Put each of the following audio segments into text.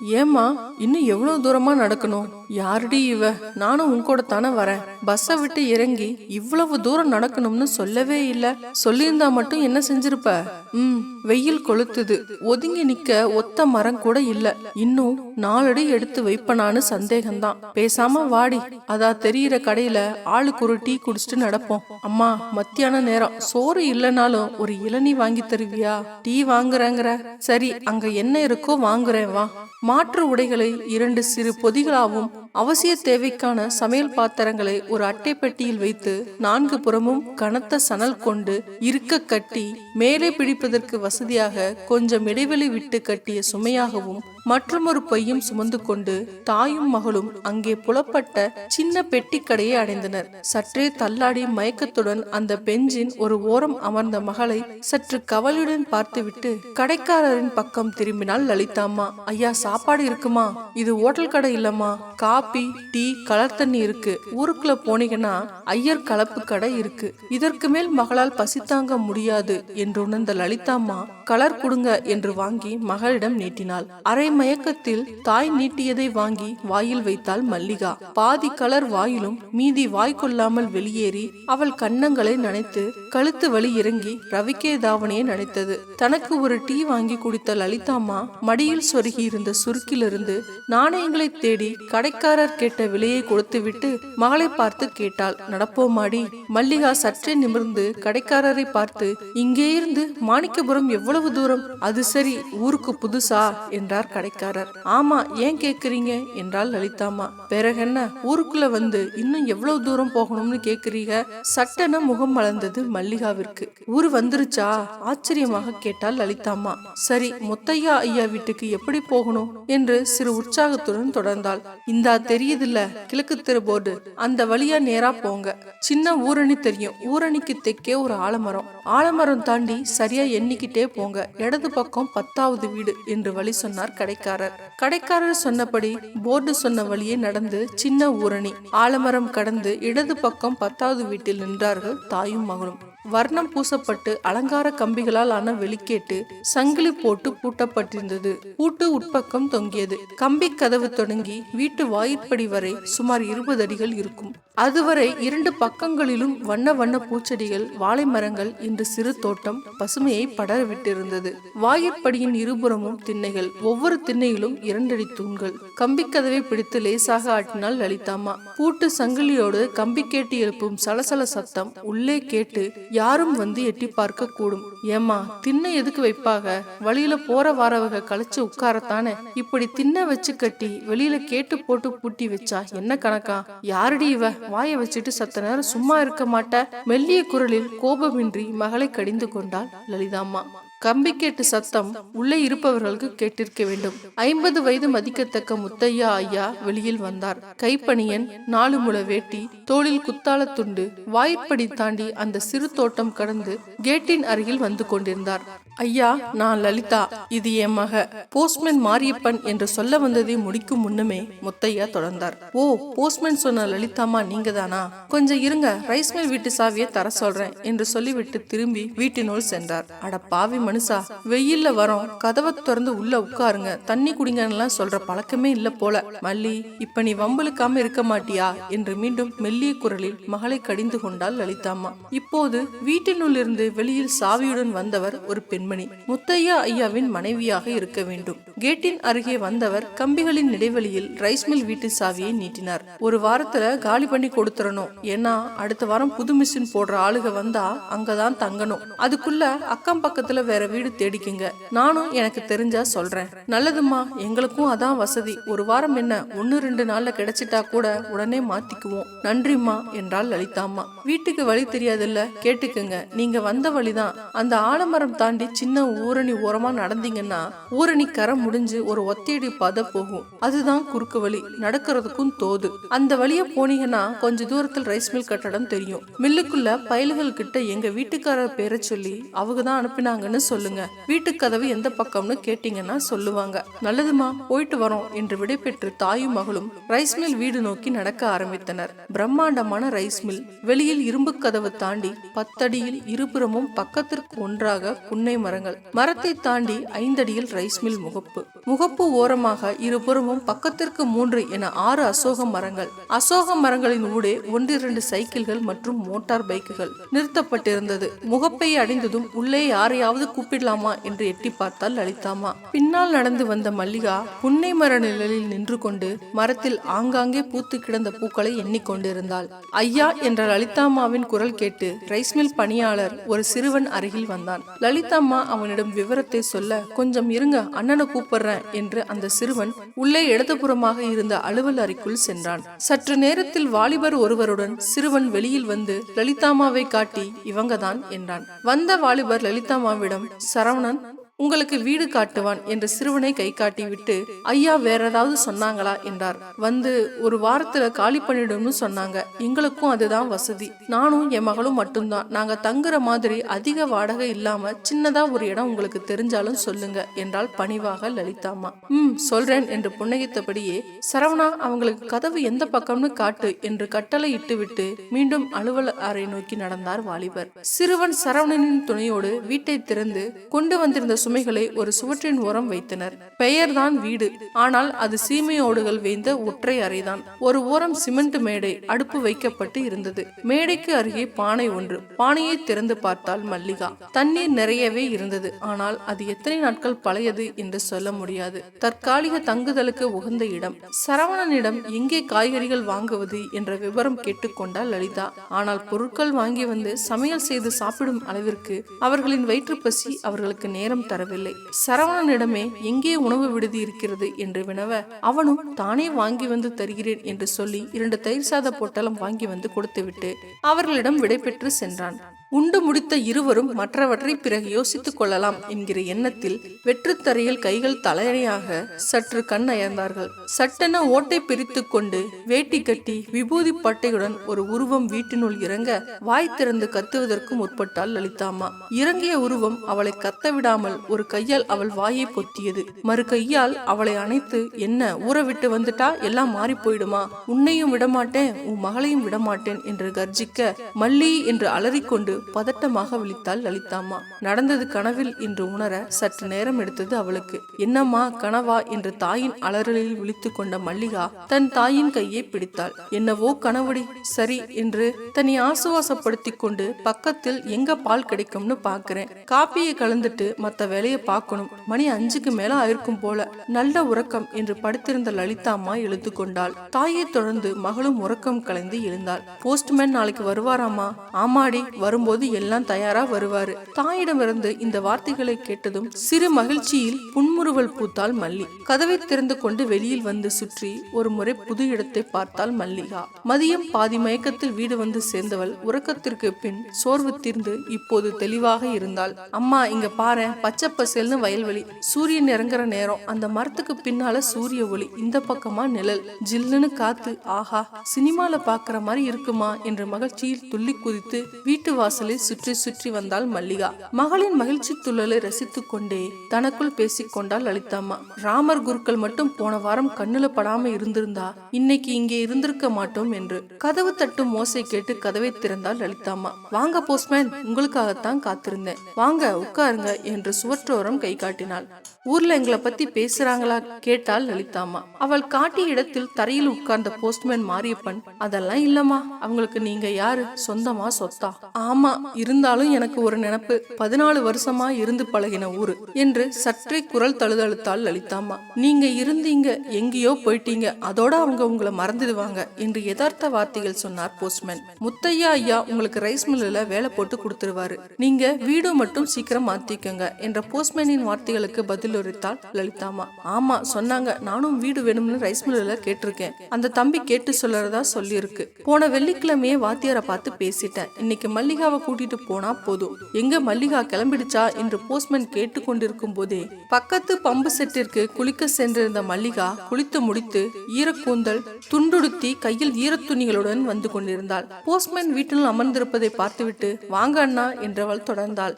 ஏம்மா இன்னும் எவ்வளவு தூரமா நடக்கணும்? யாருடி இவ? நானும் உன் கூட தானே வரேன். பஸ்ஸை விட்டு இறங்கி இவ்வளவு தூரம் நடக்கணும்னு சொல்லவே இல்ல. சொல்லியிருந்தா மட்டும் என்ன செஞ்சிருப்ப? ம் வெயில் கொளுத்துது. ஒதுங்கி நிக்க ஒத்த மரம் கூட இல்ல. இன்னும் நாலடி எடுத்து வைப்பனான்னு சந்தேகம்தான். பேசாம வாடி. அதா தெரியிற கடையில ஆளுக்கு ஒரு டீ குடிச்சிட்டு நடப்போம். அம்மா மத்தியான நேரம். சோறு இல்லைனாலும் ஒரு இளநீ வாங்கி தருவியா? டீ வாங்குறேங்கிற. சரி அங்க என்ன இருக்கோ வாங்குறேன் வா. மாற்று உடைகளை இரண்டு சிறு பொதிகளாகவும் அவசிய தேவைக்கான சமையல் பாத்திரங்களை ஒரு அட்டை பெட்டியில் வைத்து நான்கு புறமும் கனத்த சணல் கொண்டு இருக்க கட்டி மேலே பிடிப்பதற்கு வசதியாக கொஞ்சம் இடைவெளி விட்டு கட்டிய சுமையாகவும் மற்றொரு பையும் சுமந்து கொண்டு தாயும் மகளும் அங்கே புலப்பட்ட சின்ன பெட்டி கடையை அடைந்தனர். சற்றே தள்ளாடி மயக்கத்துடன் அந்த பெஞ்சின் ஒரு ஓரம் அமர்ந்த மகளை சற்று கவலையுடன் பார்த்துவிட்டு கடைக்காரரின் பக்கம் திரும்பினாள் லலிதாம்மா. ஐயா சாப்பாடு இருக்குமா? இது ஓட்டல் கடை இல்லம்மா. காபி டீ கலர் தண்ணி இருக்கு. ஊருக்குள்ள போனீங்கன்னா ஐயர் கலப்பு கடை இருக்கு. இதற்கு மேல் மகளால் பசி தாங்க முடியாது என்று உணர்ந்த லலிதாம்மா கலர் கொடுங்க என்று வாங்கி மகளிடம் நீட்டினாள். அரை மயக்கத்தில் தாய் நீட்டியதை வாங்கி வாயில் வைத்தாள் மல்லிகா. பாதி கலர் வாயிலும் மீதி வாய் கொள்ளாமல் வெளியேறி அவள் கன்னங்களை நனைத்து கழுத்து வலி இறங்கி ரவிக்கே தாவணியை நனைத்தது. தனக்கு ஒரு டீ வாங்கி குடித்த லலிதாம்மா மடியில் சொருகி இருந்த சுருக்கிலிருந்து நாணயங்களை தேடி கடைக்க கடைக்காரர் கேட்ட விலையை கொடுத்துவிட்டு மகளை பார்த்து கேட்டாள் நடப்போமாடி? மல்லிகா சற்றே நிமிர்ந்து கடைக்காரரை பார்த்து இங்கே இருந்து மாணிக்கபுரம் எவ்வளவு தூரம்? அது சரி ஊருக்கு புதுசா? என்றார் கடைக்காரர். ஆமா ஏன் கேக்குறீங்க? என்றாள் லலிதாமா. பிறகென்ன ஊருக்குள்ள வந்து இன்னும் எவ்வளவு தூரம் போகணும்னு கேக்குறீங்க? சட்டென முகம் மலர்ந்தது மல்லிகாவிற்கு. ஊர் வந்துருச்சா? ஆச்சரியமாக கேட்டாள் லலிதாம்மா சரி முத்தையா ஐயா வீட்டுக்கு எப்படி போகணும்? என்று சிறு உற்சாகத்துடன் தொடர்ந்தாள். இந்த தெரியுதுல்ல? கிழக்கு தெரு போர்டு. அந்த வழியா நேரா போங்க. சின்ன ஊரணி தெரியும். ஊரணிக்கு தெக்கே ஒரு ஆலமரம். ஆலமரம் தாண்டி சரியா எண்ணிக்கிட்டே போங்க. இடது பக்கம் பத்தாவது வீடு என்று வழி சொன்னார் கடைக்காரர். கடைக்காரர் சொன்னபடி போர்டு சொன்ன வழியே நடந்து சின்ன ஊரணி ஆலமரம் கடந்து இடது பக்கம் பத்தாவது வீட்டில் நின்றார்கள் தாயும் மகளும். வர்ணம் பூசப்பட்டு அலங்கார கம்பிகளால் ஆன வெளிக்கேட்டு சங்கிலி போட்டு பூட்டப்பட்டிருந்தது. பூட்டு உட்பக்கம் தொங்கியது. கம்பி கதவு தொடங்கி வீட்டு வாயிற்படி வரை சுமார் இருபது அடிகள் இருக்கும். அதுவரை இரண்டு பக்கங்களிலும் வண்ண வண்ண பூச்செடிகள் வாழை மரங்கள் என்று சிறு தோட்டம் பசுமையை படரவிட்டிருந்தது. வாயிற்படியின் இருபுறமும் திண்ணைகள் ஒவ்வொரு திண்ணையிலும் இரண்டடி தூண்கள். கம்பி கதவை பிடித்து லேசாக ஆட்டினாள் லலிதாம்மா. பூட்டு சங்கிலியோடு கம்பி கேட்டு எழுப்பும் சலசல சத்தம் உள்ளே கேட்டு யாரும் வந்து எட்டி பார்க்க கூடும் ஏம்மா திண்ணை எதுக்கு வைப்பாக? வழியில போற வாரவக கழிச்சு உட்காரத்தானே? இப்படி திண்ணை வச்சு கட்டி வெளியில கேட்டு போட்டு பூட்டி வச்சா என்ன கணக்கா? யாருடி இவ? வாயை வச்சுட்டு சத்த நேரம் சும்மா இருக்க மாட்ட. மெல்லிய குரலில் கோபமின்றி மகளை கடிந்து கொண்டாள் லலிதாம்மா. கம்பி கேட்டு சத்தம் உள்ளே இருப்பவர்களுக்கு கேட்டிருக்க வேண்டும். ஐம்பது வயது மதிக்கத்தக்க முத்தையா ஐயா வெளியில் வந்தார். கைப்பணியன் நாலு முள வேட்டி தோளில் குத்தால துண்டு வாய்ப்படி தாண்டி அந்த சிறு தோட்டம் கடந்து கேட்டின் அருகில் வந்து கொண்டிருந்தார். ஐயா நான் லலிதா. இது என் மக. போஸ்ட்மேன் மாரியப்பன் என்று சொல்ல வந்ததை முடிக்கும் முன்னுமே முத்தையா தொடர்ந்தார். ஓ போஸ்ட்மேன் சொன்ன லலிதாமா நீங்க தானா கொஞ்சம் இருங்க ரைஸ் மில் வீட்டு சாவியை தர சொல்றேன் என்று சொல்லிவிட்டு திரும்பி வீட்டினுள் சென்றார். அட பாவி மனுஷா வெயில்ல வரோம். கதவை திறந்து உள்ள உட்காருங்க. தண்ணி குடிங்கலாம் சொல்ற பழக்கமே இல்ல போல. மல்லி இப்ப நீ வம்பலுக்காம இருக்க மாட்டியா? என்று மீண்டும் மெல்லிய குரலில் மகளை கடிந்து கொண்டாள் லலிதாம்மா. இப்போது வீட்டினுள் இருந்து வெளியில் சாவியுடன் வந்தவர் ஒரு பெண் பெண்மணி முத்தையா ஐயாவின் மனைவியாக இருக்க வேண்டும். கேட்டின் அருகே வந்தவர் கம்பிகளின் இடைவெளியில் ரைஸ் மில் வீட்டு சாவியை நீட்டினார். ஒரு வாரத்துல காலி பண்ணி கொடுத்துடணும் ஏன்னா அடுத்த வாரம் புது மிஷின் போடுற ஆளுக வந்தா அங்கதான் தங்கணும். அதுக்குள்ள அக்கம் பக்கத்துல வேற வீடு தேடிக்குங்க. நானும் எனக்கு தெரிஞ்சா சொல்றேன். நல்லதுமா எங்களுக்கும் அதான் வசதி. ஒரு வாரம் என்ன ஒன்னு ரெண்டு நாள்ல கிடைச்சிட்டா கூட உடனே மாத்திக்குவோம். நன்றிம்மா என்றால் லலிதாம்மா. வீட்டுக்கு வழி தெரியாதுல்ல கேட்டுக்குங்க. நீங்க வந்த வழிதான். அந்த ஆலமரம் தாண்டி சின்ன ஊரணி ஓரமா நடந்தீங்கன்னா ஊரணி கரை முடிஞ்சு ஒரு ஒத்தையடி பாதை போகும். அதுதான் குறுக்கு வழி. நடக்கிறதுக்கும் தோது. அந்த வழிய போனீங்கன்னா கொஞ்ச தூரத்தில் ரைஸ் மில் கட்டடம் தெரியும். மில்லுக்குள்ள பயல்கள் கிட்ட எங்க வீட்டுக்காரர் பேரை சொல்லி அவங்க தான் அனுப்பினாங்கன்னு சொல்லுங்க. வீட்டு கதவு எந்த பக்கம்னு கேட்டீங்கன்னா சொல்லுவாங்க. நல்லதுமா போயிட்டு வரோம் என்று விடைபெற்று தாயும் மகளும் ரைஸ் மில் வீடு நோக்கி நடக்க ஆரம்பித்தனர். பிரம்மாண்டமான ரைஸ் மில் வெளியில் இரும்பு கதவு தாண்டி பத்தடியில் இருபுறமும் பக்கத்திற்கு ஒன்றாக புன்னை மரங்கள். மரத்தை தாண்டி ஐந்தடியில் ரைஸ் மில் முகப்பு. முகப்பு ஓரமாக இருபுறமும் பக்கத்திற்கு மூன்று என ஆறு அசோக மரங்கள். அசோக மரங்களின் ஊடே ஒன்றிரண்டு சைக்கிள்கள் மற்றும் மோட்டார் பைக்குகள் நிறுத்தப்பட்டிருந்தது. முகப்பை அடைந்ததும் உள்ளே யாரையாவது கூப்பிடலாமா என்று எட்டி பார்த்தால் லலிதாமா. பின்னால் நடந்து வந்த மல்லிகா புன்னை மர நிழலில் நின்று கொண்டு மரத்தில் ஆங்காங்கே பூத்து கிடந்த பூக்களை எண்ணிக்கொண்டிருந்தாள் ஐயா என்ற லலிதாமாவின் குரல் கேட்டு ரைஸ் மில் பணியாளர் ஒரு சிறுவன் அருகில் வந்தான். லலிதாம்மா அவனிடம் விவரத்தை சொல்ல கொஞ்சம் இருங்க அண்ணனை கூப்பிடுறேன் என்று அந்த சிறுவன் உள்ளே இடதுபுறமாக இருந்த அலுவல் அறைக்குள் சென்றான். சற்று நேரத்தில் வாலிபர் ஒருவருடன் சிறுவன் வெளியில் வந்து லலிதாமாவை காட்டி இவங்கதான் என்றான். வந்த வாலிபர் லலிதாமாவிடம் சரவணன் உங்களுக்கு வீடு காட்டுவான் என்று சிறுவனை கை காட்டி விட்டு ஐயா வேற ஏதாவது சொன்னாங்களா? என்றார். வந்து ஒரு வாரத்துல காலி பண்ணிடும்னு சொன்னாங்க. எங்களுக்கும் அதுதான் வசதி. நானும் என் மகளும் மட்டும்தான். நாங்க தங்குற மாதிரி அதிக வாடகை இல்லாம சின்னதா ஒரு இடம் உங்களுக்கு தெரிஞ்சாலும் சொல்லுங்க என்றால் பணிவாக லலிதாம்மா ம் சொல்றேன் என்று புன்னகைத்தபடியே சரவணா அவங்களுக்கு கதவு எந்த பக்கம்னு காட்டு என்று கட்டளை இட்டுவிட்டு மீண்டும் அலுவல் அறை நோக்கி நடந்தார் வாலிபர். சிறுவன் சரவணனின் துணையோடு வீட்டை திறந்து கொண்டு வந்திருந்த சுமைகளை ஒரு சுவற்றின் ஓரம் வைத்தனர். பெயர்தான் வீடு. ஆனால் அது சீமையோடுகள் வேந்த ஒற்றை அறைதான். ஒரு ஓரம் சிமெண்ட் மேடை அடுப்பு வைக்கப்பட்டு இருந்தது. மேடைக்கு அருகே பானை ஒன்று. பானையை திறந்து பார்த்தால் மல்லிகா. தண்ணீர் நிறையவே இருந்தது. ஆனால் அது எத்தனை நாட்கள் பழையது என்று சொல்ல முடியாது. தற்காலிக தங்குதலுக்கு உகந்த இடம். சரவணனிடம் எங்கே காய்கறிகள் வாங்குவது என்ற விவரம் கேட்டுக்கொண்டாள் லலிதா. ஆனால் பொருட்கள் வாங்கி வந்து சமையல் செய்து சாப்பிடும் அளவிற்கு அவர்களின் வயிற்று பசி அவர்களுக்கு நேரம் தரவில்லை சரவணனிடமே எங்கே உணவு விடுதி இருக்கிறது? என்று வினவ அவனும் தானே வாங்கி வந்து தருகிறேன் என்று சொல்லி இரண்டு தயிர் சாத பொட்டலம் வாங்கி வந்து கொடுத்துவிட்டு அவர்களிடம் விடைபெற்று சென்றான். உண்டு முடித்த இருவரும் மற்றவற்றை பிறகு யோசித்துக் கொள்ளலாம் என்கிற எண்ணத்தில் வெற்றுத்தரையில் கைகள் தலையணையாக சற்று கண் அயர்ந்தார்கள் சட்டென ஓட்டை பிரித்து கொண்டு வேட்டி கட்டி விபூதி பட்டையுடன் ஒரு உருவம் வீட்டினுள் இறங்க வாய் திறந்து கத்துவதற்கு முற்பட்டாள் லலிதாம்மா. இறங்கிய உருவம் அவளை கத்த விடாமல் ஒரு கையால் அவள் வாயை பொத்தியது. மறு கையால் அவளை அணைத்து என்ன ஊற விட்டு வந்துட்டா? எல்லாம் மாறி போயிடுமா? உன்னையும் விடமாட்டேன் உன் மகளையும் விடமாட்டேன் என்று கர்ஜிக்க மல்லி என்று அலறிக்கொண்டு பதட்டமாக விழித்தாள் லலிதாம்மா நடந்தது கனவில் என்று உணர சற்று நேரம் எடுத்தது அவளுக்கு. என்னம்மா கனவா என்று தாயின் அலறலில் விழித்து கொண்ட மல்லிகா தன் தாயின் கையை பிடித்தாள். என்னவோ கனவுடி சரி என்று தன்னை ஆசுவாசப்படுத்தி கொண்டு பக்கத்தில் எங்க பால் கிடைக்கும்னு பாக்குறேன். காப்பியை கலந்துட்டு மத்த வேலையை பார்க்கணும் மணி அஞ்சுக்கு மேல ஆயிருக்கும் போல. நல்ல உறக்கம் என்று படுத்திருந்த லலிதாம்மா எழுந்து கொண்டாள். தாயை தொடர்ந்து மகளும் உறக்கம் கலைந்து எழுந்தாள். போஸ்ட்மேன் நாளைக்கு வருவாராமா? ஆமாடி வரும்போது எல்லாம் தயாரா வருவாரு. தாயிடமிருந்து இந்த வார்த்தைகளை கேட்டதும் சிறு மகிழ்ச்சியில் புன்முறுவல் பூத்தாள் மல்லி. கதவை திறந்து கொண்டு வெளியில் வந்து சுற்றி ஒரு முறை புது இடத்தை பார்த்தாள் மல்லிகா மதியம் பாதி மயக்கத்தில் வீடு வந்து சேர்ந்தவள் உறக்கத்திற்கு பின் சோர்வு தீர்ந்து இப்போது தெளிவாக இருந்தாள். அம்மா இங்க பாரு பச்சை பசேல்னு வயல்வெளி. சூரியன் இறங்குற நேரம். அந்த மரத்துக்கு பின்னால சூரிய ஒளி. இந்த பக்கமா நிழல். ஜில்லுன்னு காத்து ஆஹா சினிமால பாக்குற மாதிரி இருக்குமா? என்று மகிழ்ச்சியில் துள்ளி குதித்து வீட்டு வாசலில் சுற்றி சுற்றி வந்தாள் மல்லிகா. மகளின் மகிழ்ச்சி துள்ளலை ரசித்துக் கொண்டே தனக்குள் பேசிக் கொண்டாள் லலிதாம்மா. ராமர் குருக்கள் மட்டும் போன வாரம் கண்ணுல படாம இருந்திருந்தா இன்னைக்கு இங்கே இருந்திருக்க மாட்டோம் என்று கதவு தட்டும் மோசை கேட்டு கதவை திறந்தாள் லலிதாம்மா. வாங்க போஸ்ட்மேன் உங்களுக்காகத்தான் காத்திருந்தேன். வாங்க உட்காருங்க என்று சுவற்றோரம் கை காட்டினாள். ஊர்ல எங்களை பத்தி பேசுறாங்களா கேட்டாள் லலிதாம்மா. அவள் காட்டிய இடத்தில் தரையில் உட்கார்ந்த போஸ்ட்மேன் மாரியப்பன் அதெல்லாம் இல்லம்மா. அவங்களுக்கு நீங்க யாரு? சொந்தமா சொத்தா? ஆமா இருந்தாலும் எனக்கு ஒரு நினைப்பு. பதினாலு வருஷமா இருந்து பழகின ஊரு. என்று சற்றே குரல் தழுதழுத்தால் லலிதாம்மா. நீங்க இருந்தீங்க எங்கேயோ போயிட்டீங்க. அதோட அவங்க உங்களை மறந்துடுவாங்க என்று யதார்த்த வார்த்தைகள் சொன்னார் போஸ்ட்மேன். முத்தையா ஐயா உங்களுக்கு ரைஸ் மில்லுல வேலை போட்டு கொடுத்துருவாரு. நீங்க வீடு மட்டும் சீக்கிரம் மாத்திக்கோங்க என்ற போஸ்ட்மேனின் வார்த்தைகளுக்கு பதில் உரைத்தாள் லலிதாம்மா. ஆமா சொன்னாங்க நானும் வீடு வேணும்னு ரைஸ் மில்லுல கேட்டிருக்கேன். அந்த தம்பி கேட்டு சொல்லறதா சொல்லியிருக்கு. போன வெள்ளிக்கிழமையே வாத்தியாரை பார்த்து பேசிட்டேன். இன்னைக்கு மல்லிகாவை கூட்டிட்டு போனா போதும். எங்க மல்லிகா கிளம்பிடுச்சா என்று போஸ்ட்மேன் கேட்டு கொண்டிருக்கும் போதே பக்கத்து பம்பு செட்டிற்கு குளிக்க சென்றிருந்த மல்லிகா குளித்து முடித்து ஈரக்கூந்தல் துண்டுடுத்தி கையில் ஈரத்துணிகளுடன் வந்து கொண்டிருந்தாள். போஸ்ட்மேன் வீட்டில் அமர்ந்திருப்பதை பார்த்துவிட்டு வாங்க அண்ணா என்றவள் தொடர்ந்தாள்.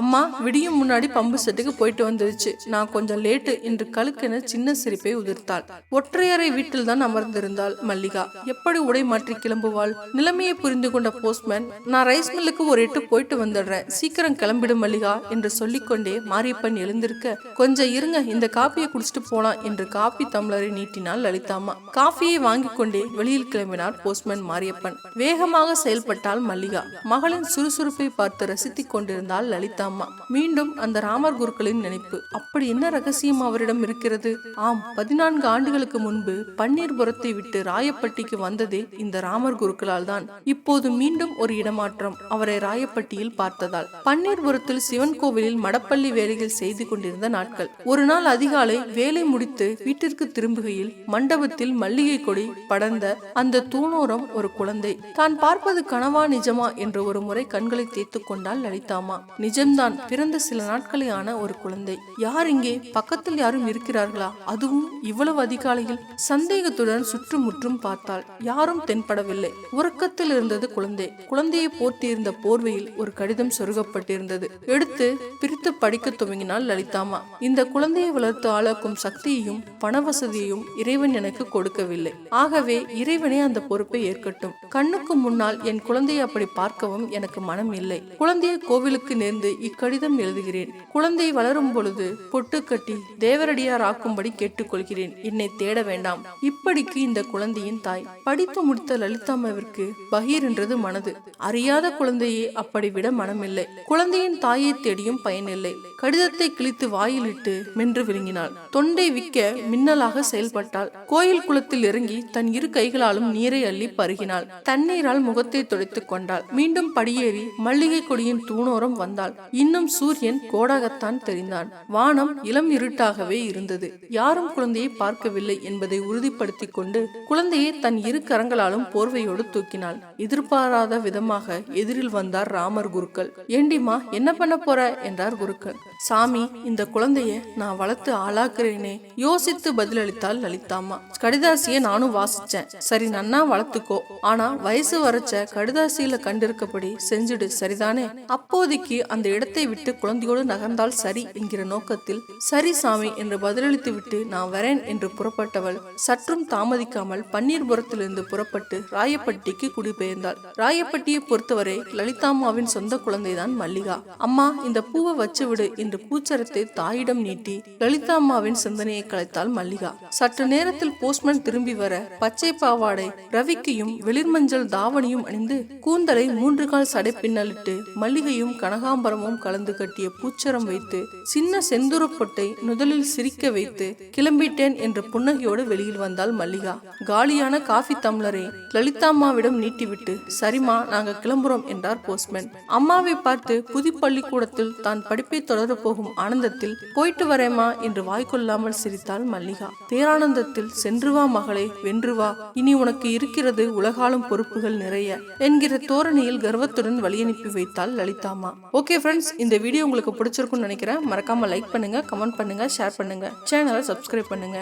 அம்மா விடியும் முன்னாடி பம்பு செட்டுக்கு போயிட்டு வந்துருச்சு. நான் கொஞ்சம் லேட்டு என்று கழுக்கென சின்ன சிரிப்பை உதிர்த்தாள். ஒற்றையறை வீட்டில் தான் அமர்ந்திருந்தாள் மல்லிகா. எப்படி உடை மாற்றி கிளம்புவாள்? நிலைமையை புரிந்து கொண்ட போஸ்ட்மேன் நான் ரைஸ் மில்லு மில்லுக்கு ஒரு எட்டு போயிட்டு வந்துடுறேன். சீக்கிரம் கிளம்பிடும் மல்லிகா என்று சொல்லிக்கொண்டே மாரியப்பன் எழுந்திருக்க கொஞ்சம் இருங்க இந்த காப்பியை குடிச்சிட்டு போலாம் என்று காப்பி தம்ளரை நீட்டினாள் லலிதாம்மா காஃபியை வாங்கி கொண்டே வெளியில் கிளம்பினார் போஸ்ட்மேன் மாரியப்பன். வேகமாக செயல்பட்டால் மல்லிகா. மகளின் சுறுசுறுப்பை பார்த்து ரசித்துக் கொண்டிருந்தாள் லலிதாம்மா மீண்டும் அந்த ராமர் குருக்களின் நினைப்பு. அப்படி என்ன ரகசியம் அவரிடம் இருக்கிறது? ஆம் பதினான்கு ஆண்டுகளுக்கு முன்பு பன்னீர்புரத்தை விட்டு ராயப்பட்டிக்கு வந்ததே இந்த ராமர் குருக்களால் தான். இப்போது மீண்டும் ஒரு இடமாற்றம். அவர் ராயப்பட்டியில் பார்த்ததால். பன்னீர்புரத்தில் சிவன் கோவிலில் மடப்பள்ளி வேலைகள் செய்து கொண்டிருந்த நாட்கள். ஒரு நாள் அதிகாலை வேலை முடித்து வீட்டிற்கு திரும்புகையில் மண்டபத்தில் மல்லிகை கொடி படர்ந்த அந்த தூணோரம் ஒரு குழந்தை. தான் பார்ப்பது கனவா நிஜமா என்று ஒரு முறை கண்களை தேய்த்து கொண்டால் லலிதாமா. நிஜம்தான் பிறந்த சில நாட்களே ஆன ஒரு குழந்தை. யார் இங்கே? பக்கத்தில் யாரும் இருக்கிறார்களா? அதுவும் இவ்வளவு அதிகாலையில் சந்தேகத்துடன் சுற்றுமுற்றும் பார்த்தாள். யாரும் தென்படவில்லை. உறக்கத்தில் இருந்தது குழந்தை. குழந்தையை போர்த்தியிருந்த போர்வையில் ஒரு கடிதம் சொருகப்பட்டிருந்தது. எடுத்து பிரித்து படிக்க துவங்கினாள் லலிதாமா. இந்த குழந்தையை வளர்த்து ஆளாக்கும் சக்தியையும் பண வசதியையும் இறைவன் எனக்கு கொடுக்கவில்லை. ஆகவே இறைவனே அந்த பொறுப்பை ஏற்கட்டும். கண்ணுக்கு முன்னால் என் குழந்தையை அப்படி பார்க்கவும் எனக்கு மனம் இல்லை. குழந்தையை கோவிலுக்கு நேர்ந்து இக்கடிதம் எழுதுகிறேன். குழந்தை வளரும் பொழுது பொட்டு கட்டி தேவரடியார் ஆக்கும்படி கேட்டுக்கொள்கிறேன். என்னை தேட வேண்டாம். இப்படிக்கு இந்த குழந்தையின் தாய். படித்து முடித்த லலிதாமாவிற்கு பகீர் என்றது மனது. அறியாத குழந்தை குழந்தையை அப்படி விட மனமில்லை. குழந்தையின் தாயை தேடியும் பயனில்லை. கடிதத்தை கிழித்து வாயிலிட்டு மென்று விழுங்கினாள் தொண்டை விக்க மின்னலாக செயல்பட்டாள். கோயில் குளத்தில் இறங்கி தன் இரு கைகளாலும் நீரை அள்ளி பருகினாள். தண்ணீரால் முகத்தை துடைத்துக் கொண்டாள். மீண்டும் படியேறி மல்லிகை கொடியின் தூணோரம் வந்தாள். இன்னும் சூரியன் கோடாகத்தான் தெரிந்தான். வானம் இளம் இருட்டாகவே இருந்தது. யாரும் குழந்தையை பார்க்கவில்லை என்பதை உறுதிப்படுத்திக் கொண்டு குழந்தையை தன் இரு கரங்களாலும் போர்வையோடு தூக்கினாள். எதிர்பாராத விதமாக எதிரில் வந்தார் ராமர் குருக்கள். ஏண்டிமா என்ன பண்ண போற? என்றார் குருக்கள். சாமி இந்த குழந்தைய நான் வளர்த்து ஆளாக்குறேனே. யோசித்து பதிலளித்தாள் லலிதாம்மா. கடிதாசிய நானும் வாசிச்சேன். சரி நன்னா வளர்த்துக்கோ. ஆனா வயசு வரைச்ச கடிதாசியில கண்டிருக்கபடி செஞ்சுடு சரிதானே? அப்போதைக்கு அந்த இடத்தை விட்டு குழந்தையோடு நகர்ந்தால் சரி என்கிற நோக்கத்தில் சரி சாமி என்று பதிலளித்து விட்டு நான் வரேன் என்று புறப்பட்டவள் சற்றும் தாமதிக்காமல் பன்னீர்புரத்திலிருந்து புறப்பட்டு ராயப்பட்டிக்கு குடிபெயர்ந்தாள். ராயப்பட்டியை பொறுத்தவரை லலிதாம்மாவின் சொந்த குழந்தைதான் மல்லிகா. அம்மா இந்த பூவை வச்சு விடு என்று பூச்சரத்தை தாயிடம் நீட்டி லலிதாம்மாவின் சிந்தனையை கலைத்தாள் மல்லிகா. சற்று நேரத்தில் போஸ்ட்மேன் திரும்பி வர பச்சை பாவாடை ரவிக்கையும் வெளிர்மஞ்சள் தாவணியும் அணிந்து கூந்தலை மூன்று கால் சடை பின்னலிட்டு மல்லிகையும் கனகாம்பரமும் கலந்து கட்டிய பூச்சரம் வைத்து சின்ன செந்துரப்பொட்டை நுதலில் முதலில் சிரிக்க வைத்து கிளம்பிட்டேன் என்ற புன்னகையோடு வெளியில் வந்தாள் மல்லிகா. காலியான காஃபி தம்ளரை லலிதாம்மாவிடம் நீட்டிவிட்டு சரிம்மா நாங்க கிளம்புறோம் என்றார் போஸ்ட்மேன். அம்மாவை பார்த்து புது பள்ளிக்கூடத்தில் தான் படிப்பை தொடரப் போகும் ஆனந்தத்தில் போயிட்டு வரேமா என்று வாய்க்கொள்ளாமல் சிரித்தாள் மல்லிகா. பேரானந்தத்தில் சென்று வா மகளே வென்று வா. இனி உனக்கு இருக்கிறது உலகாலும் பொறுப்புகள் நிறைய என்கிற தோரணையில் கர்வத்துடன் வழியனுப்பி வைத்தாள் லலிதாமா. ஓகே ஃப்ரெண்ட்ஸ் இந்த வீடியோ உங்களுக்கு பிடிச்சிருக்கும்னு நினைக்கிறேன். மறக்காம லைக் பண்ணுங்க கமெண்ட் பண்ணுங்க ஷேர் பண்ணுங்க. சேனலை சப்ஸ்கிரைப் பண்ணுங்க.